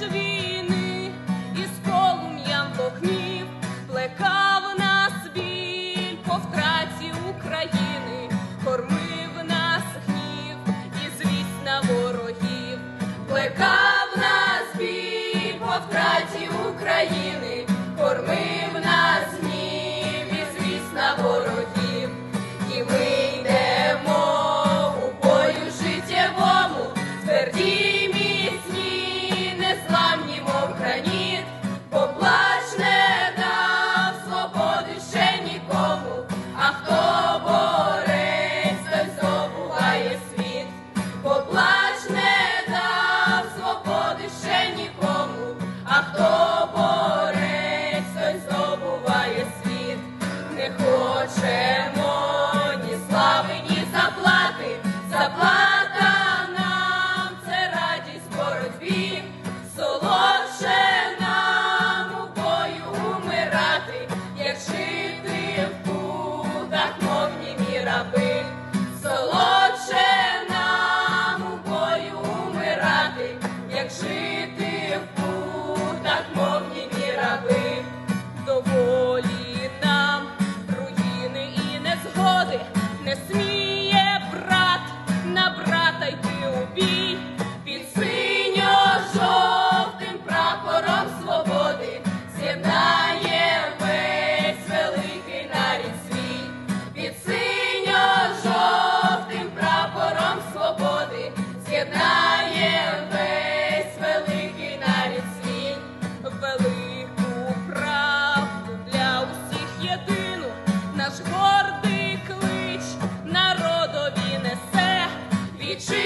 меж війни, із полум'ям вогнів плекав нас біль по втраті України, кормив нас гнів і звість на ворогів, плекав нас біль по втраті України, кормив нас. It's